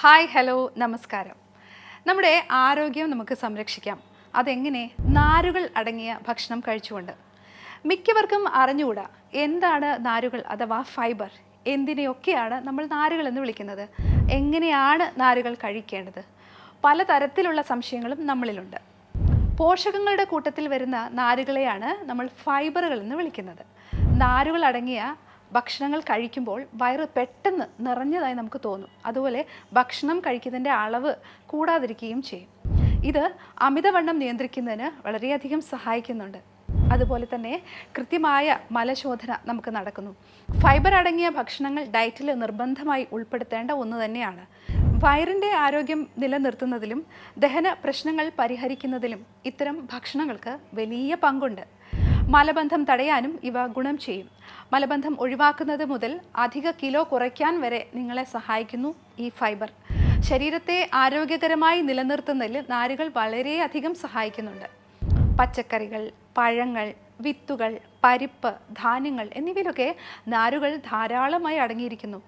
Hi hello നമസ്കാരം. നമ്മുടെ ആരോഗ്യം നമുക്ക് സംരക്ഷിക്കാം. അതെങ്ങനെ? നാരുകൾ അടങ്ങിയ ഭക്ഷണം കഴിച്ചുകൊണ്ട്. മിക്കവർക്കും അറിഞ്ഞുകൂടാ എന്താണ് നാരുകൾ അഥവാ ഫൈബർ? എന്തിനെയൊക്കെയാണ് നമ്മൾ നാരുകൾ എന്ന് വിളിക്കുന്നത്? എങ്ങനെയാണ് നാരുകൾ കഴിക്കേണ്ടത്? പലതരത്തിലുള്ള സംശയങ്ങളും നമ്മളിലുണ്ട്. പോഷകങ്ങളുടെ കൂട്ടത്തിൽ വരുന്ന നാരുകളെയാണ് നമ്മൾ ഫൈബറുകൾ എന്ന് വിളിക്കുന്നത്. നാരുകൾ അടങ്ങിയ ഭക്ഷണങ്ങൾ കഴിക്കുമ്പോൾ വയറ് പെട്ടെന്ന് നിറഞ്ഞതായി നമുക്ക് തോന്നും. അതുപോലെ ഭക്ഷണം കഴിക്കുന്നതിന്റെ അളവ് കൂടാതിരിക്കുകയും ചെയ്യും. ഇത് അമിതവണ്ണം നിയന്ത്രിക്കുന്നതിന് വളരെയധികം സഹായിക്കുന്നുണ്ട്. അതുപോലെ തന്നെ കൃത്യമായ മലശോധന നമുക്ക് നടക്കുന്നു. ഫൈബർ അടങ്ങിയ ഭക്ഷണങ്ങൾ ഡയറ്റിൽ നിർബന്ധമായി ഉൾപ്പെടുത്തേണ്ട ഒന്ന് തന്നെയാണ്. വയറിന്റെ ആരോഗ്യം നിലനിർത്തുന്നതിലും ദഹന പ്രശ്നങ്ങൾ പരിഹരിക്കുന്നതിലും ഇത്തരം ഭക്ഷണങ്ങൾക്ക് വലിയ പങ്കുണ്ട്. മലബന്ധം തടയാനും ഇവ ഗുണം ചെയ്യും. മലബന്ധം ഒഴിവാക്കുന്നത് മുതൽ അധിക കിലോ കുറയ്ക്കാൻ വരെ നിങ്ങളെ സഹായിക്കുന്നു ഈ ഫൈബർ. ശരീരത്തെ ആരോഗ്യകരമായി നിലനിർത്തുന്നതിൽ നാരുകൾ വളരെയധികം സഹായിക്കുന്നുണ്ട്. പച്ചക്കറികൾ പഴങ്ങൾ വിത്തുകൾ പരിപ്പ് ധാന്യങ്ങൾ എന്നിവയിലൊക്കെ നാരുകൾ ധാരാളമായി അടങ്ങിയിരിക്കുന്നു.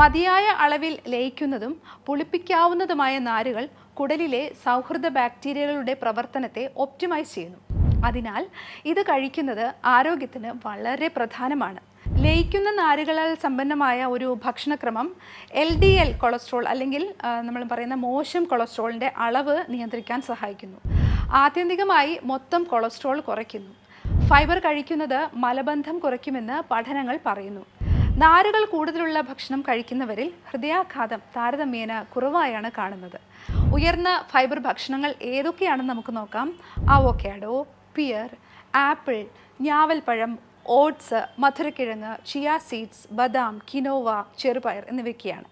മതിയായ അളവിൽ ലയിക്കുന്നതും പുളിപ്പിക്കാവുന്നതുമായ നാരുകൾ കുടലിലെ സൗഹൃദ ബാക്ടീരിയകളുടെ പ്രവർത്തനത്തെ ഒപ്റ്റിമൈസ് ചെയ്യുന്നു. അതിനാൽ ഇത് കഴിക്കുന്നത് ആരോഗ്യത്തിന് വളരെ പ്രധാനമാണ്. ലയിക്കുന്ന നാരുകളാൽ സമ്പന്നമായ ഒരു ഭക്ഷണക്രമം എൽ ഡി എൽ കൊളസ്ട്രോൾ അല്ലെങ്കിൽ നമ്മൾ പറയുന്ന മോശം കൊളസ്ട്രോളിന്റെ അളവ് നിയന്ത്രിക്കാൻ സഹായിക്കുന്നു. ആത്യന്തികമായി മൊത്തം കൊളസ്ട്രോൾ കുറയ്ക്കുന്നു. ഫൈബർ കഴിക്കുന്നത് മലബന്ധം കുറയ്ക്കുമെന്ന് പഠനങ്ങൾ പറയുന്നു. നാരുകൾ കൂടുതലുള്ള ഭക്ഷണം കഴിക്കുന്നവരിൽ ഹൃദയാഘാതം താരതമ്യേന കുറവായാണ് കാണുന്നത്. ഉയർന്ന ഫൈബർ ഭക്ഷണങ്ങൾ ഏതൊക്കെയാണെന്ന് നമുക്ക് നോക്കാം. അവോക്കാഡോ പിയർ ആപ്പിൾ ഞാവൽപ്പഴം ഓട്സ് മധുരക്കിഴങ്ങ് ചിയ സീഡ്സ് ബദാം കിനോവ ചെറുപയർ എന്നിവയൊക്കെയാണ്.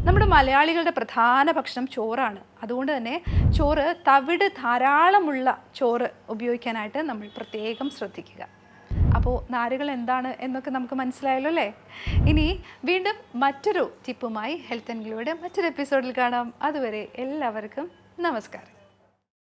നമ്മുടെ മലയാളികളുടെ പ്രധാന ഭക്ഷണം ചോറാണ്. അതുകൊണ്ട് തന്നെ ചോറ് തവിട് ധാരാളമുള്ള ചോറ് ഉപയോഗിക്കാനായിട്ട് നമ്മൾ പ്രത്യേകം ശ്രദ്ധിക്കുക. അപ്പോൾ നാരുകൾ എന്താണ് എന്നൊക്കെ നമുക്ക് മനസ്സിലായല്ലോ അല്ലേ? ഇനി വീണ്ടും മറ്റൊരു ടിപ്പുമായി ഹെൽത്ത് ആൻഡ് ഗ്ലോയുടെ മറ്റൊരു എപ്പിസോഡിൽ കാണാം. അതുവരെ എല്ലാവർക്കും നമസ്കാരം.